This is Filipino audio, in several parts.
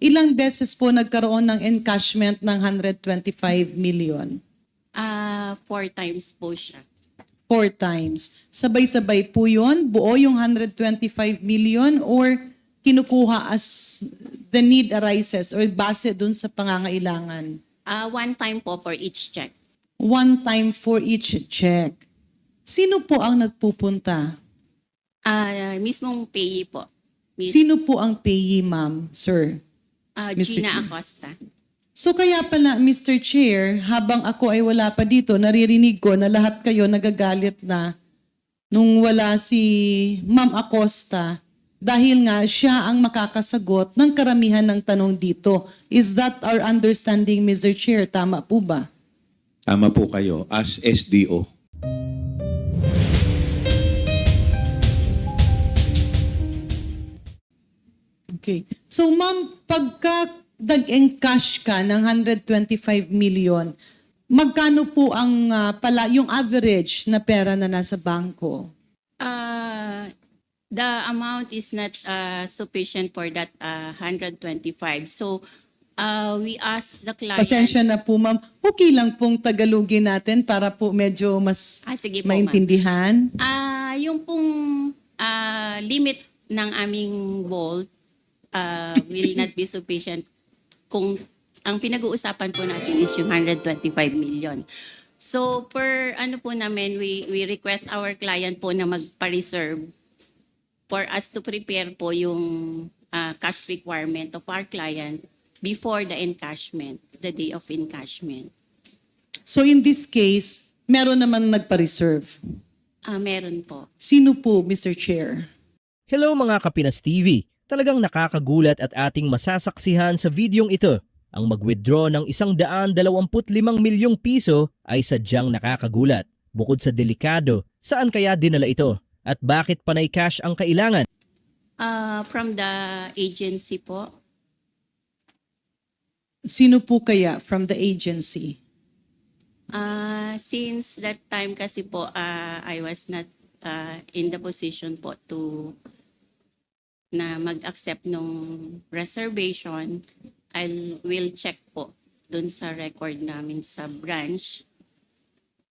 ilang beses po nagkaroon ng encashment ng 125 million? Ah, four times po siya. Four times. Sabay-sabay po yun? Buo yung 125 million or kinukuha as the need arises or base dun sa pangangailangan? Ah, one time po for each check. One time for each check. Sino po ang nagpupunta? Ah, mismong payee po. Miss Sino po ang payee, ma'am, sir? Ah, Mr. Gina Chair. Acosta. So kaya pala, Mr. Chair, habang ako ay wala pa dito, naririnig ko na lahat kayo nagagalit na nung wala si Ma'am Acosta dahil nga siya ang makakasagot ng karamihan ng tanong dito. Is that our understanding, Mr. Chair? Tama po ba? Tama po kayo as SDO. Okay. So ma'am, pagka nag-encash ka ng 125 million, magkano po ang ah, pala yung average na pera na nasa bangko? Ah, the amount is not ah, sufficient for that ah, 125. So, ah, we ask the client. Pasensya na po ma'am. Okay lang pong Tagalogin natin para po medyo mas Ah, sige po, ma'am. maintindihan. Ah, yung pong ah, limit ng aming vault ah, will not be sufficient kung ang pinag-uusapan po natin is yung 125 million. So per ano po namin we we request our client po na magpa-reserve for us to prepare po yung ah, cash requirement of our client before the encashment, the day of encashment. So in this case, meron naman nagpa-reserve. Ah, meron po. Sino po, Mr. Chair? Hello mga Kapinas TV! Talagang nakakagulat at ating masasaksihan sa videong ito. Ang mag-withdraw ng 125 milyong piso ay sadyang nakakagulat. Bukod sa delikado, saan kaya dinala ito? At bakit panay cash ang kailangan? Ah, from the agency po. Sino po kaya from the agency? Ah, since that time kasi po ah, I was not ah, in the position po to na mag-accept nung reservation, I will check po dun sa record namin sa branch.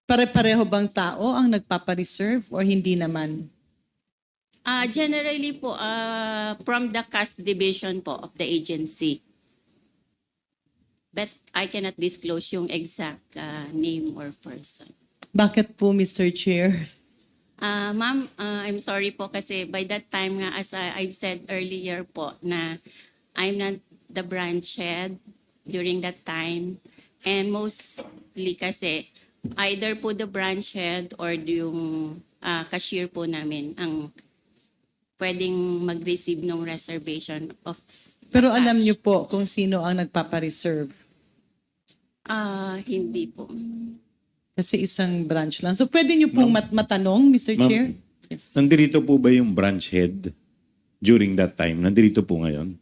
Pare-pareho bang tao ang nagpapa-reserve or hindi naman? Ah, generally po ah, from the cash division po of the agency. But I cannot disclose yung exact ah, name or person. Bakit po, Mr. Chair? Ah, ma'am, ah, I'm sorry po kasi by that time nga as I, I've said earlier po na I'm not the branch head during that time. And mostly kasi either po the branch head or yung ah, cashier po namin ang pwedeng mag-receive ng reservation of Pero cash. alam niyo po kung sino ang nagpapa-reserve. Ah, hindi po. Kasi isang branch lang. So pwede niyo pong mat- matanong, Mr. Ma'am. Chair? Yes. Nandirito po ba yung branch head during that time? Nandirito po ngayon?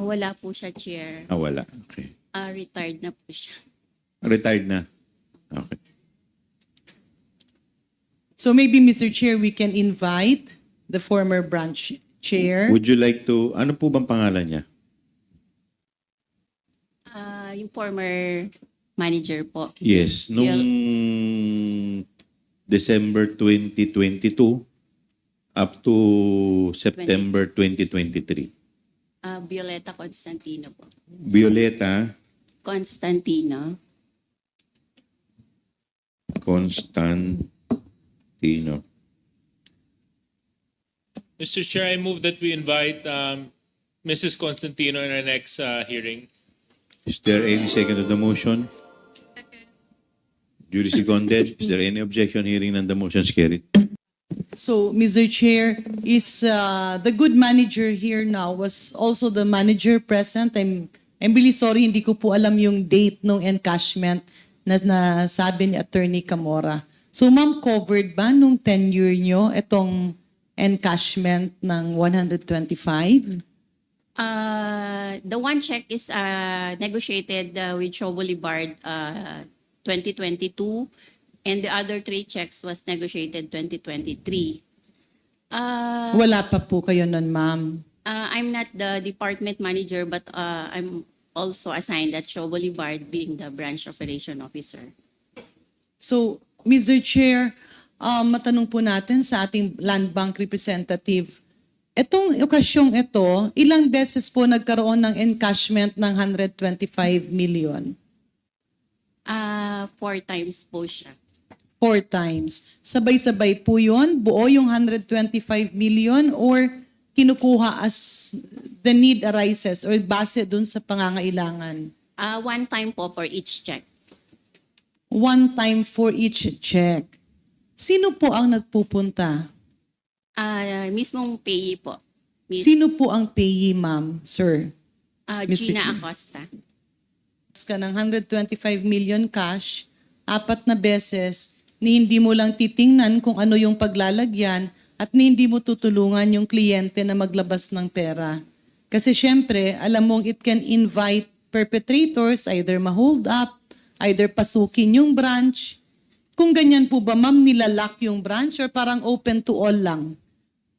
Wala po siya chair. Ah, wala. Okay. Ah, retired na po siya. Retired na? Okay. So maybe, Mr. Chair, we can invite the former branch chair. Would you like to, ano po bang pangalan niya? Ah, yung former manager po. Yes, nung December 2022 up to September 2023. Ah, Violeta Constantino po. Violeta Constantino. Constantino. Mr. Chair, I move that we invite um, Mrs. Constantino in our next uh, hearing. Is there any second to the motion? Duly seconded. Is there any objection? Hearing none, the motion is carried. So, Mr. Chair, is uh, the good manager here now was also the manager present? I'm, I'm really sorry, hindi ko po alam yung date ng encashment na nasabi ni Attorney Camora. So, ma'am, covered ba nung tenure nyo itong encashment ng 125? Ah, the one check is ah, negotiated ah, with Shaw Boulevard ah, 2022 and the other three checks was negotiated 2023. Ah, Wala pa po kayo nun, ma'am. Uh, I'm not the department manager, but uh, I'm also assigned at Show Boulevard being the branch operation officer. So, Mr. Chair, um, matanong po natin sa ating land bank representative, itong okasyong ito, ilang beses po nagkaroon ng encashment ng 125 million? Uh, four times po siya. Four times. Sabay-sabay po yun? Buo yung 125 million or kinukuha as the need arises or base dun sa pangangailangan? Uh, one time po for each check. One time for each check. Sino po ang nagpupunta? Uh, mismong payee po. Miss Sino po ang payee, ma'am, sir? uh, Mr. Gina Chair. Acosta. Ka ng 125 million cash, apat na beses, ni hindi mo lang titingnan kung ano yung paglalagyan at ni hindi mo tutulungan yung kliyente na maglabas ng pera. Kasi syempre, alam mong it can invite perpetrators, either ma-hold up, either pasukin yung branch. Kung ganyan po ba, ma'am, nilalak yung branch or parang open to all lang?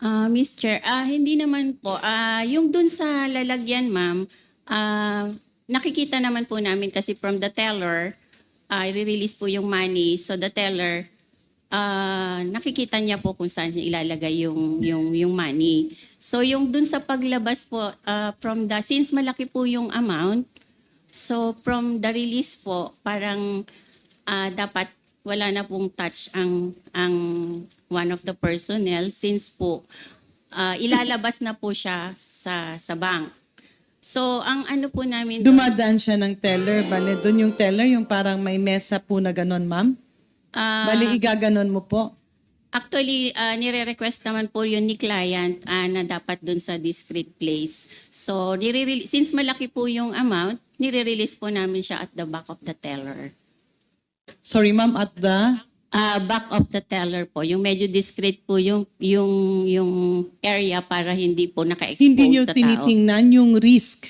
Ah, Miss Chair, ah, hindi naman po. Ah, yung dun sa lalagyan, ma'am, ah, nakikita naman po namin kasi from the teller, ah, i-release po yung money. So the teller, ah, nakikita niya po kung saan niya ilalagay yung, yung, yung money. So yung dun sa paglabas po, ah, from the, since malaki po yung amount, so from the release po, parang ah, dapat wala na pong touch ang ang one of the personnel since po ah, ilalabas na po siya sa sa bank. So ang ano po namin doon, Dumadaan siya ng teller, bale, doon yung teller, yung parang may mesa po na ganon, ma'am? ah, Bale, igaganon mo po. actually ah, nire-request naman po yun ni client ah, na dapat doon sa discrete place. So nire since malaki po yung amount, nire-release po namin siya at the back of the teller. Sorry, ma'am, at the... Ah, back of the teller po. Yung medyo discreet po yung yung yung area para hindi po naka-expose Hindi sa tao. tinitingnan yung risk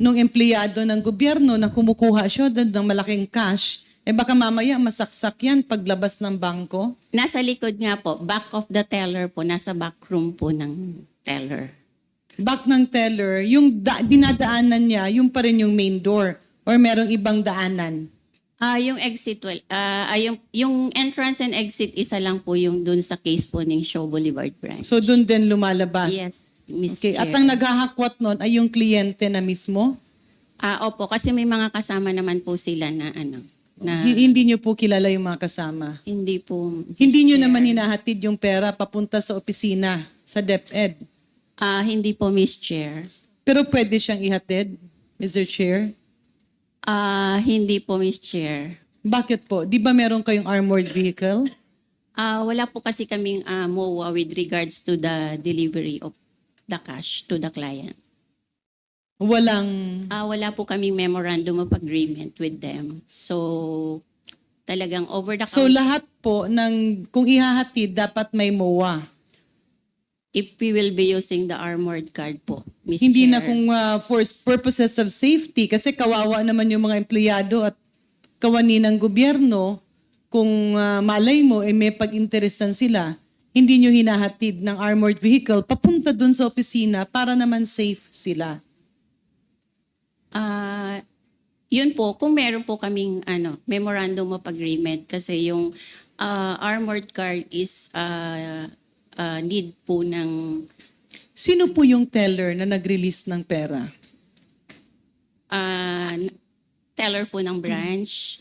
ng empleyado ng gobyerno na kumukuha siya ng malaking cash, eh baka mamaya masaksak yan paglabas ng bangko. Nasa likod nga po, back of the teller po, nasa back room po ng teller. Back ng teller, yung da- dinadaanan niya, yung pa rin yung main door or merong ibang daanan. Ah, yung exit well, ah ah, yung yung entrance and exit isa lang po yung dun sa case po ng Show Boulevard branch. So doon din lumalabas. yes, Miss Okay, Chair. at ang naghahakwat nun ay yung kliyente na mismo? Ah, opo, kasi may mga kasama naman po sila na ano, na Hi- Hindi nyo po kilala yung mga kasama. hindi po Hindi Chair. naman hinahatid yung pera papunta sa opisina, sa DepEd. Ah, hindi po Miss Chair. Pero pwede siyang ihatid, Mr. Chair. Ah, hindi po Miss Chair. Bakit po? Di ba meron kayong armored vehicle? Ah, wala po kasi kaming ah, MOA with regards to the delivery of the cash to the client. Walang... Ah, wala po kaming memorandum of agreement with them. So, talagang over the So counter. lahat po ng kung ihahatid dapat may MOA. If we will be using the armored card po, Miss Hindi Chair. na kung uh, for purposes of safety kasi kawawa naman yung mga empleyado at kawani ng gobyerno kung uh, malay mo eh may pag-interesan sila. Hindi nyo hinahatid ng armored vehicle papunta dun sa opisina para naman safe sila. Ah, yun po, kung meron po kaming ano, memorandum of agreement kasi yung ah, armored car is ah, ah, need po ng Sino po yung teller na nag-release ng pera? ah, teller po ng branch.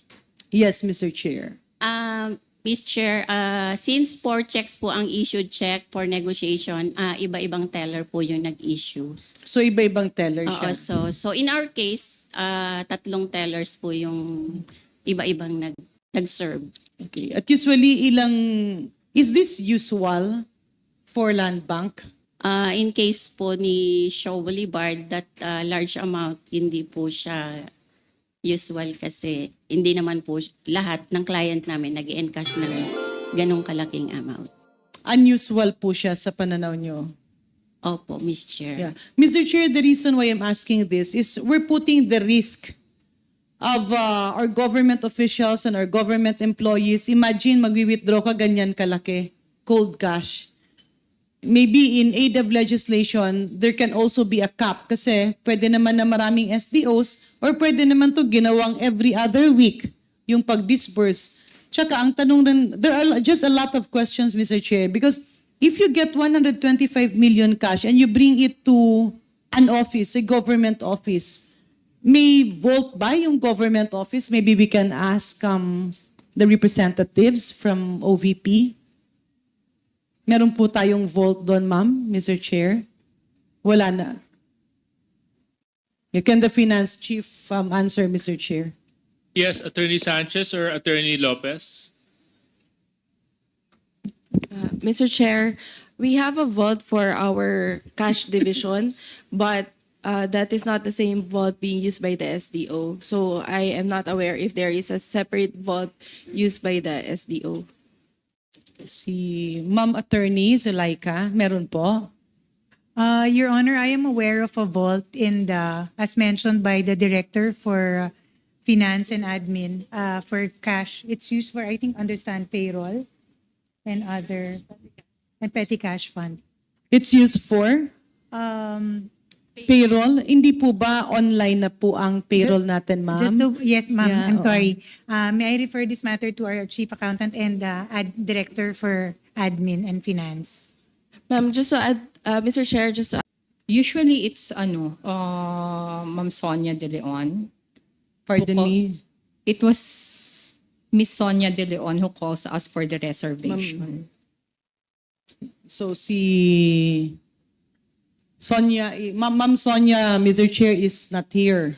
Yes, Mr. Chair. Um, Miss Chair, ah, since four checks po ang issued check for negotiation, ah, iba-ibang teller po yung nag-issue. So iba-ibang teller Oo, siya. so, so in our case, ah, tatlong tellers po yung iba-ibang nag, nag-serve. Okay. At usually ilang is this usual for land bank? Ah, in case po ni Shaw Boulevard, that ah, large amount, hindi po siya usual kasi hindi naman po lahat ng client namin nag encash ng ganong kalaking amount. Unusual po siya sa pananaw nyo. Opo, Miss Chair. Yeah. Mr. Chair, the reason why I'm asking this is we're putting the risk of uh, our government officials and our government employees. Imagine, magwi-withdraw ka ganyan kalaki, cold cash. Maybe in aid of legislation, there can also be a cap kasi pwede naman na maraming SDOs or pwede naman to ginawang every other week yung pag-disburse. Tsaka ang tanong rin, there are just a lot of questions, Mr. Chair, because if you get 125 million cash and you bring it to an office, a government office, may vote by yung government office. Maybe we can ask um, the representatives from OVP. Meron po tayong vote doon, ma'am, Mr. Chair. Wala na. Can the finance chief um, answer, Mr. Chair? Yes, Attorney Sanchez or Attorney Lopez? Mr. Chair, we have a vault for our cash division, but uh, that is not the same vault being used by the SDO. So I am not aware if there is a separate vault used by the SDO. Si Ma'am Attorney Zulaika, meron po. Uh, Your Honor, I am aware of a vault in the, as mentioned by the Director for uh, Finance and Admin, uh, for cash. It's used for, I think, understand payroll and other, and petty cash fund. It's used for Um, payroll. Hindi po ba online na po ang payroll natin, ma'am? Just to, yes, ma'am, Yeah, I'm oo. sorry. Uh, may I refer this matter to our Chief Accountant and uh, ad, Director for Admin and Finance? Ma'am, just to add, uh, Mr. Chair, just to Usually it's ano, uh, Ma'am Sonia De Leon. Pardon who me. calls- It was Miss Sonia De Leon who calls us for the reservation. So si Sonia, Ma'am Ma'am Sonia, Mr. Chair, is not here.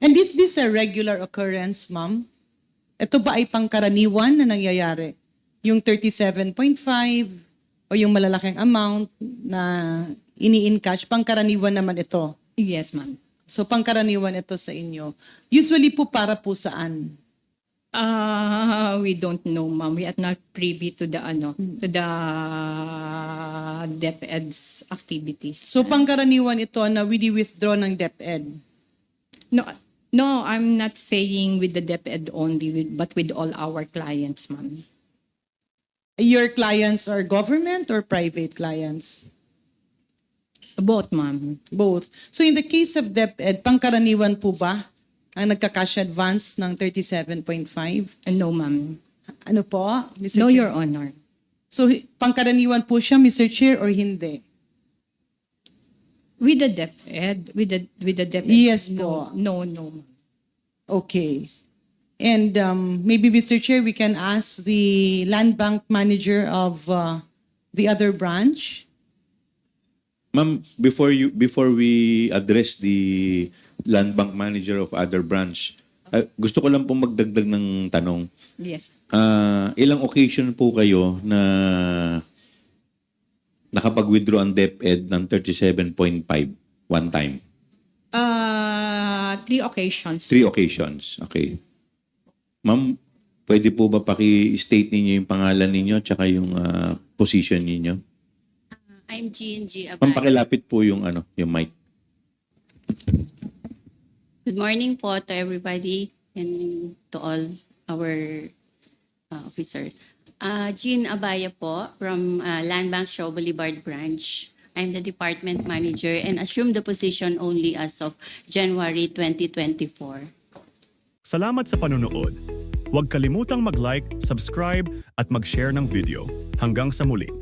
And is this a regular occurrence, ma'am? Ito ba ay pangkaraniwan na nangyayari? Yung 37.5 o yung malalaking amount na ini-encash, pangkaraniwan naman ito. Yes, ma'am. So pangkaraniwan ito sa inyo. Usually po para po saan? Uh, we don't know, ma'am. We are not privy to the ano, to the DepEd's activities. So pangkaraniwan ito na widi-withdraw ng DepEd. No, no, I'm not saying with the DepEd only, but with all our clients, ma'am. Your clients are government or private clients? Both, ma'am. Both. So in the case of DepEd, pangkaraniwan po ba ang nagka-cash advance ng 37.5? Uh, No, ma'am. Ano po? Mr. No, Chair? Your Honor. So pangkaraniwan po siya, Mr. Chair, or hindi? With the DepEd, with the, with the DepEd. Yes no, po. No, no, ma'am. Okay. And um, maybe, Mr. Chair, we can ask the land bank manager of uh, the other branch. Ma'am, before you before we address the land bank manager of other branch, ah, gusto ko lang pong magdagdag ng tanong. Yes. Ah, ilang occasion po kayo na nakapag-withdraw ang DepEd ng 37.5 one time? Uh, three occasions. Three occasions. Okay. Ma'am, pwede po ba paki-state ninyo yung pangalan ninyo at yung ah, position ninyo? I'm G&G Ma'am, pakilapit po yung ano, yung mic. Good morning po to everybody and to all our uh, officers. Uh, Jean Abaya po from uh, Land Bank Show Boulevard Branch. I'm the department manager and assume the position only as of January 2024. Salamat sa panonood. Huwag kalimutang mag-like, subscribe at mag-share ng video. Hanggang sa muli.